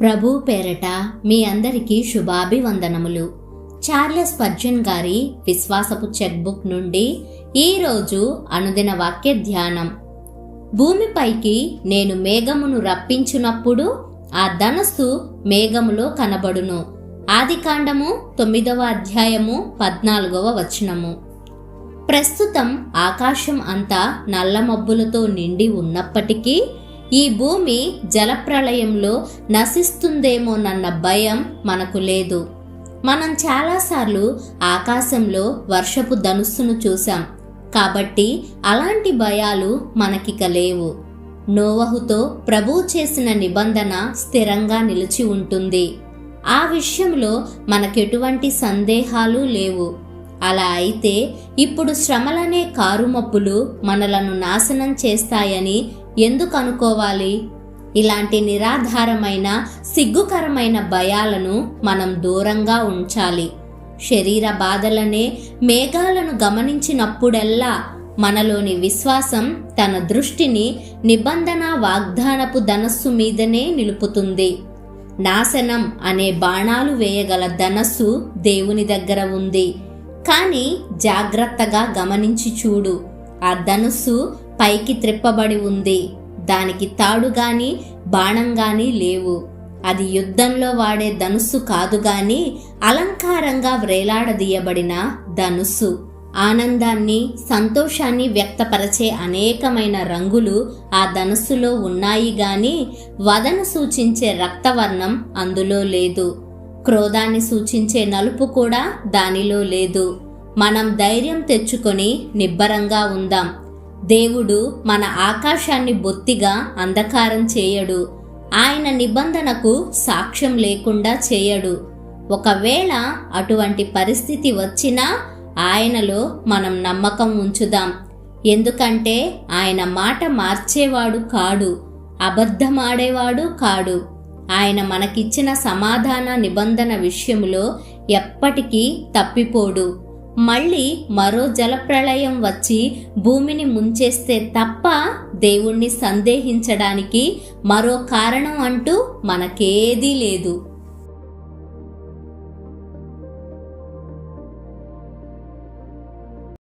ప్రభు పేరట మీ అందరికీ శుభాభివందనములు. చార్లెస్ పర్జన్ గారి విశ్వాసపు చెక్బుక్ నుండి ఈరోజు అనుదిన వాక్య ధ్యానం. భూమిపైకి నేను మేఘమును రప్పించినప్పుడు ఆ ధనస్సు మేఘములో కనబడును. ఆదికాండము తొమ్మిదవ అధ్యాయము పద్నాలుగవ వచనము. ప్రస్తుతం ఆకాశం అంతా నల్ల మబ్బులతో నిండి ఉన్నప్పటికీ ఈ భూమి జలప్రళయంలో నశిస్తుందేమోనన్న భయం మనకు లేదు. మనం చాలాసార్లు ఆకాశంలో వర్షపు ధనుస్సును చూశాం. కాబట్టి అలాంటి భయాలు మనకిక లేవు. నోవహుతో ప్రభువు చేసిన నిబంధన స్థిరంగా నిలిచి ఉంటుంది. ఆ విషయంలో మనకెటువంటి సందేహాలు లేవు. అలా అయితే ఇప్పుడు శ్రమలనే కారుమప్పులు మనలను నాశనం చేస్తాయని ఎందుకు అనుకోవాలి? ఇలాంటి నిరాధారమైన సిగ్గుకరమైన భయాలను మనం దూరంగా ఉంచాలి. శరీర బాధలనే మేఘాలను గమనించినప్పుడెల్లా మనలోని విశ్వాసం తన దృష్టిని నిబంధన వాగ్దానపు ధనస్సు మీదనే నిలుపుతుంది. నాశనం అనే బాణాలు వేయగల ధనస్సు దేవుని దగ్గర ఉంది. కానీ జాగ్రత్తగా గమనించి చూడు. ఆ ధనుస్సు పైకి త్రిప్పబడి ఉంది. దానికి తాడు గాని బాణం గాని లేవు. అది యుద్ధంలో వాడే ధనుస్సు కాదు గాని అలంకారంగా వ్రేలాడదీయబడిన ధనుస్సు. ఆనందాన్ని సంతోషాన్ని వ్యక్తపరచే అనేకమైన రంగులు ఆ ధనుస్సులో ఉన్నాయి గాని వదను సూచించే రక్తవర్ణం అందులో లేదు. క్రోధాన్ని సూచించే నలుపు కూడా దానిలో లేదు. మనం ధైర్యం తెచ్చుకొని నిబ్బరంగా ఉందాం. దేవుడు మన ఆకాశాన్ని బొత్తిగా అంధకారం చేయడు. ఆయన నిబంధనకు సాక్ష్యం లేకుండా చేయడు. ఒకవేళ అటువంటి పరిస్థితి వచ్చినా ఆయనలో మనం నమ్మకం ఉంచుదాం. ఎందుకంటే ఆయన మాట మార్చేవాడు కాడు అబద్ధమాడేవాడు కాడు. ఆయన మనకిచ్చిన సమాధాన నిబంధన విషయంలో ఎప్పటికీ తప్పిపోడు. మళ్ళీ మరో జలప్రళయం వచ్చి భూమిని ముంచేస్తే తప్ప దేవుణ్ణి సందేహించడానికి మరో కారణం అంటూ మనకేదీ లేదు.